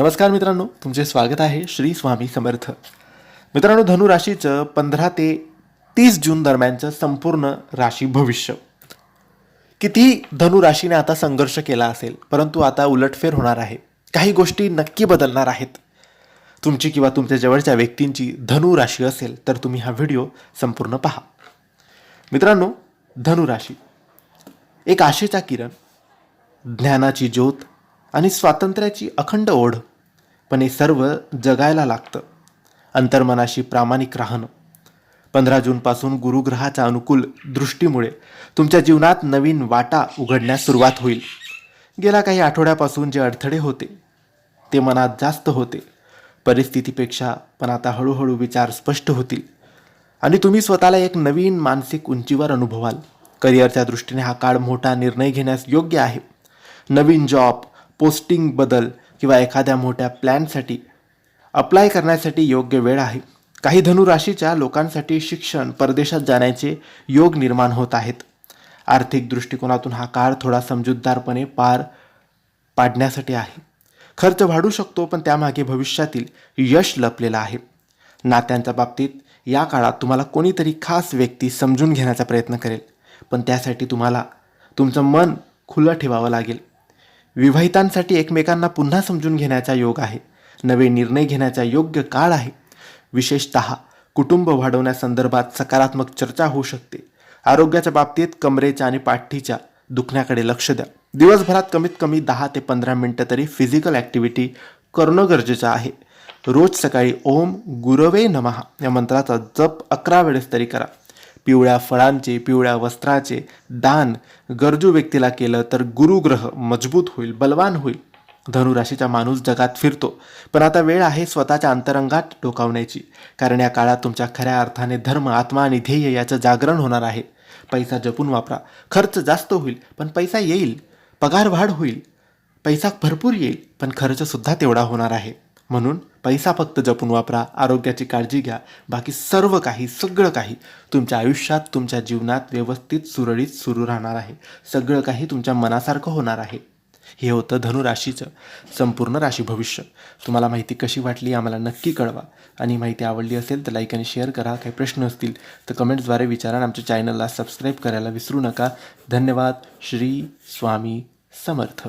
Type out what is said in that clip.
नमस्कार मित्रांनो तुमचे स्वागत आहे श्री स्वामी समर्थ. मित्रांनो धनु राशीचं पंधरा ते तीस जून दरम्यानचं संपूर्ण राशी भविष्य. किती धनु राशीने आता संघर्ष केला असेल परंतु आता उलटफेर होणार आहे. काही गोष्टी नक्की बदलणार आहेत. तुमची किंवा तुमच्या जवळच्या व्यक्तींची धनु राशी असेल तर तुम्ही हा व्हिडिओ संपूर्ण पहा. मित्रांनो धनु राशी एक आशेचा किरण ज्ञानाची ज्योत आणि स्वातंत्र्याची अखंड ओढ पण हे सर्व जगायला लागतं. अंतर्मनाशी प्रामाणिक राहणं. पंधरा जूनपासून गुरुग्रहाच्या अनुकूल दृष्टीमुळे तुमच्या जीवनात नवीन वाटा उघडण्यास सुरुवात होईल. गेल्या काही आठवड्यापासून जे अडथळे होते ते मनात जास्त होते. परिस्थितीपेक्षा पण आता हळूहळू विचार स्पष्ट होतील. आणि तुम्ही स्वतःला एक नवीन मानसिक उंचीवर अनुभवाल. करिअरच्या दृष्टीने हा काळ मोठा निर्णय घेण्यास योग्य आहे. नवीन जॉब पोस्टिंग बदल किंवा एखाद्या मोठ्या प्लॅनसाठी अप्लाय करण्यासाठी योग्य वेळ आहे. काही धनुराशीच्या लोकांसाठी शिक्षण परदेशात जाण्याचे योग निर्माण होत आहेत. आर्थिक दृष्टिकोनातून हा काळ थोडा समजूतदारपणे पार पाडण्यासाठी आहे. खर्च वाढू शकतो पण त्यामागे भविष्यातील यश लपलेलं आहे. नात्यांच्या बाबतीत या काळात तुम्हाला कोणीतरी खास व्यक्ती समजून घेण्याचा प्रयत्न करेल. पण त्यासाठी तुम्हाला तुमचं मन खुलं ठेवावं लागेल. विवाहितांसाठी एकमेकांना पुन्हा समजून घेण्याचा योग आहे. नवे निर्णय घेण्याचा योग्य काळ आहे. विशेषत कुटुंब वाढवण्यासंदर्भात सकारात्मक चर्चा होऊ शकते. आरोग्याच्या बाबतीत कमरेच्या आणि पाठीच्या दुखण्याकडे लक्ष द्या. दिवसभरात कमीत कमी दहा ते पंधरा मिनटं तरी फिजिकल ॲक्टिव्हिटी करणं गरजेचं आहे. रोज सकाळी ओम गुरवे नमहा या मंत्राचा जप अकरा वेळेस तरी करा. पिवळ्या फळांचे पिवळ्या वस्त्राचे दान गरजू व्यक्तीला केलं तर गुरुग्रह मजबूत होईल बलवान होईल. धनुराशीचा माणूस जगात फिरतो. पण आता वेळ आहे स्वतःच्या अंतरंगात डोकावण्याची. कारण या काळात तुमच्या खऱ्या अर्थाने धर्म आत्मा आणि ध्येय याचं जागरण होणार आहे. पैसा जपून वापरा. खर्च जास्त होईल पण पैसा येईल. पगार वाढ होईल. पैसा भरपूर येईल पण खर्चसुद्धा तेवढा होणार आहे. म्हणून पैसा फक्त जपून वापरा आरोग्याची काळजी घ्या. बाकी सर्व काही सगळं काही तुमच्या आयुष्यात तुमच्या जीवनात व्यवस्थित सुरळीत सुरू राहणार आहे. सगळं काही तुमच्या मनासारखं होणार आहे. हे होतं धनुराशीचं संपूर्ण राशी भविष्य. तुम्हाला माहिती कशी वाटली आम्हाला नक्की कळवा. आणि माहिती आवडली असेल तर लाईक आणि शेअर करा. काही प्रश्न असतील तर कमेंट्सद्वारे विचारा आणि आमच्या चॅनलला सबस्क्राईब करायला विसरू नका. धन्यवाद. श्री स्वामी समर्थ.